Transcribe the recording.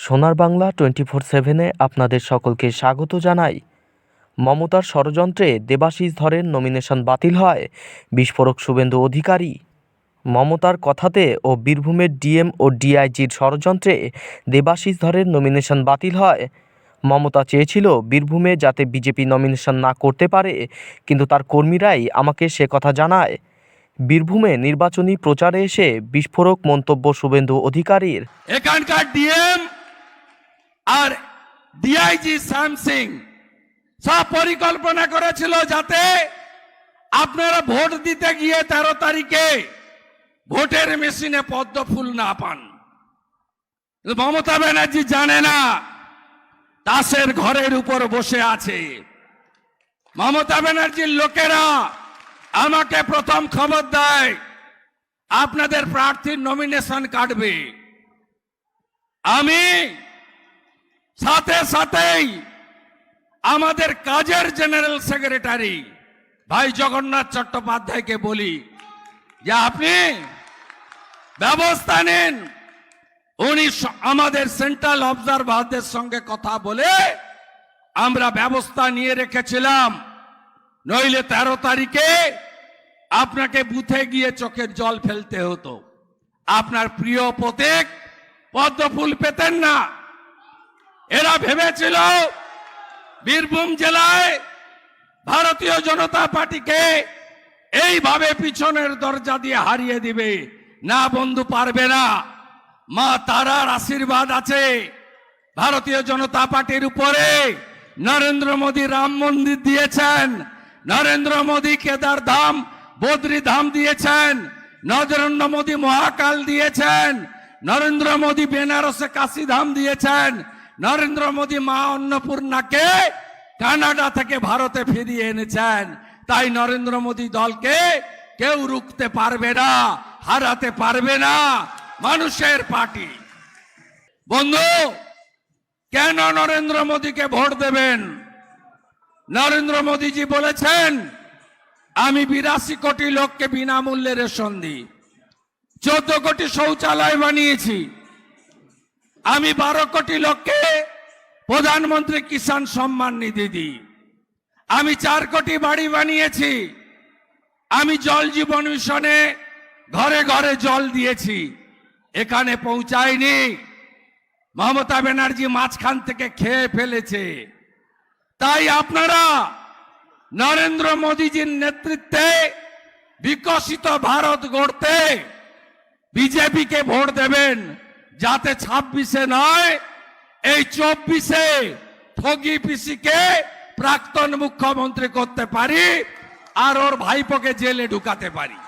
সোনার Bangla twenty four সেভেনে আপনাদের সকলকে স্বাগত জানাই। মমতার ষড়যন্ত্রে দেবাশিস ধরের নমিনেশন বাতিল হয়। বিস্ফোরক শুভেন্দু অধিকারী। মমতার কথাতে ও বীরভূমের ডিএম ও ডিআইজির ষড়যন্ত্রে দেবাশিস ধরের নমিনেশন বাতিল হয়। মমতা চেয়েছিল বীরভূমে যাতে বিজেপি নমিনেশন না করতে পারে, কিন্তু তার কর্মীরাই আমাকে সে কথা জানায়। বীরভূমে নির্বাচনী প্রচারে এসে বিস্ফোরক মন্তব্য শুভেন্দু অধিকারীর। এখানকার ডিএম আর ডিআইজি শ্যাম সিং সব পরিকল্পনা করেছিল যাতে আপনারা ভোট দিতে গিয়ে তেরো তারিখে ভোটের মেশিনে পদ্ম ফুল না পান। মমতা ব্যানার্জি জানে না তাসের ঘরের উপর বসে আছে। মমতা ব্যানার্জির লোকেরা আমাকে প্রথম খবর দেয়, আপনাদের প্রার্থীর নমিনেশন কাটবে। আমি সাথে সাথেই আমাদের কাজের জেনারেল সেক্রেটারি ভাই জগন্নাথ চট্টোপাধ্যায়কে বলি যে আপনি ব্যবস্থা নিন। উনি আমাদের সেন্ট্রাল অবজারভারদের সঙ্গে কথা বলে আমরা ব্যবস্থা নিয়ে রেখেছিলাম। নইলে তেরো তারিখে আপনাকে বুথে গিয়ে চোখের জল ফেলতে হতো। আপনার প্রিয় প্রতীক পদ্ম ফুল পেতেন না। এরা ভেবেছিল বীরভূম জেলায় ভারতীয় জনতা পার্টিকে এইভাবে পিছনের দরজা দিয়ে হারিয়ে দিবে। না, বন্ধু, পারবে না। মা তারার আশীর্বাদ আছে। ভারতীয় জনতা পার্টির উপরে নরেন্দ্র মোদী রাম মন্দির দিয়েছেন। নরেন্দ্র মোদী কেদার ধাম বদ্রী ধাম দিয়েছেন। নরেন্দ্র মোদী মহাকাল দিয়েছেন। নরেন্দ্র মোদী বেনারসে কাশী ধাম দিয়েছেন। নরেন্দ্র মোদী মা অন্নপূর্ণাকে কানাডা থেকে ভারতে ফিরিয়ে এনেছেন। তাই নরেন্দ্র মোদী দলকে কেউ রুখতে পারবে না, হারাতে পারবে না মানুষের পার্টি। বন্ধু, কেন নরেন্দ্র মোদীকে ভোট দেবেন? নরেন্দ্র মোদীজি বলেছেন, আমি বিরাশি কোটি লোককে বিনামূল্যে রেশন দিই। চোদ্দ কোটি শৌচালয় বানিয়েছি। আমি বারো কোটি লোককে প্রধানমন্ত্রী কিষাণ সম্মান নিধি দিই। আমি চার কোটি বাড়ি বানিয়েছি। আমি জল জীবন মিশনে ঘরে ঘরে জল দিয়েছি। এখানে পৌঁছায়নি। মমতা ব্যানার্জি মাঝখান থেকে খেয়ে ফেলেছে। তাই আপনারা নরেন্দ্র মোদীজির নেতৃত্বে বিকশিত ভারত গড়তে বিজেপিকে ভোট দেবেন। যাতে ছাব্বিশে নয়, এই চব্বিশে ঠগি পিসিকে প্রাক্তন মুখ্যমন্ত্রী করতে পারি আর ওর ভাইপোকে জেলে ঢুকাতে পারি।